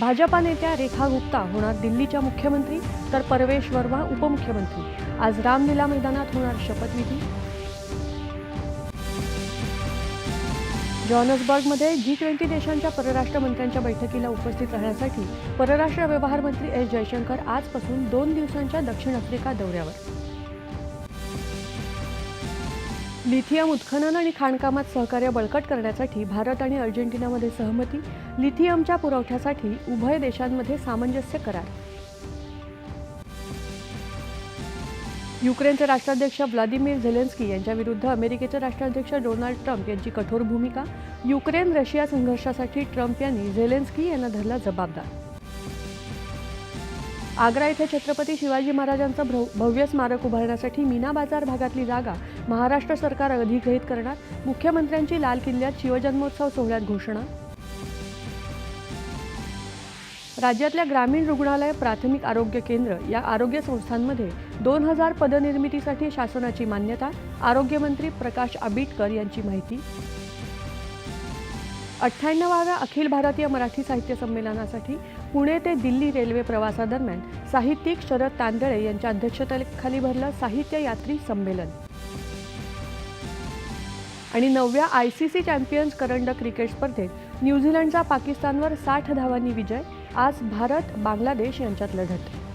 भाजपा नेत्या रेखा गुप्ता होणार दिल्लीच्या मुख्यमंत्री तर परवेश वर्मा उपमुख्यमंत्री. आज रामलीला मैदानात होणार शपथविधी. जॉनसबर्गमध्ये जी ट्वेंटी देशांच्या परराष्ट्र मंत्र्यांच्या बैठकीला उपस्थित राहण्यासाठी परराष्ट्र व्यवहार मंत्री एस जयशंकर आजपासून दोन दिवसांच्या दक्षिण आफ्रिका दौऱ्यावर. लिथियम उत्खनन आणि खाणकामात सहकार्य बळकट करण्यासाठी भारत आणि अर्जेंटिनामध्ये सहमती लिथियमच्या पुरवठ्यासाठी उभय देशांमध्ये सामंजस्य करार. युक्रेनचे राष्ट्राध्यक्ष व्लादिमीर झेलेन्स्की यांच्याविरुद्ध अमेरिकेचे राष्ट्राध्यक्ष डोनाल्ड ट्रम्प यांची कठोर भूमिका युक्रेन रशिया संघर्षासाठी ट्रम्प यांनी झेलेन्स्की यांना धरला जबाबदार. आग्रा येथे छत्रपती शिवाजी महाराजांचं भव्य स्मारक उभारण्यासाठी मीना बाजार भागातली जागा महाराष्ट्र सरकार अधिग्रहित करणार मुख्यमंत्र्यांची लाल किल्ल्यात शिवजन्मोत्सव सोहळ्यात घोषणा. राज्यातल्या ग्रामीण रुग्णालय प्राथमिक आरोग्य केंद्र या आरोग्य संस्थांमध्ये दोन हजार पदनिर्मितीसाठी शासनाची मान्यता आरोग्यमंत्री प्रकाश आंबेडकर यांची माहिती. अठ्ठ्याण्णवाव्या अखिल भारतीय मराठी साहित्य संमेलनासाठी पुणे ते दिल्ली रेल्वे प्रवासादरम्यान साहित्यिक शरद तांदळे यांच्या अध्यक्षतेखाली भरलं साहित्य यात्री संमेलन. आणि नवव्या आय सी सी चॅम्पियन्स करंडक क्रिकेट स्पर्धेत न्यूझीलंडचा पाकिस्तानवर साठ धावांनी विजय आज भारत बांगलादेश यांच्यात लढत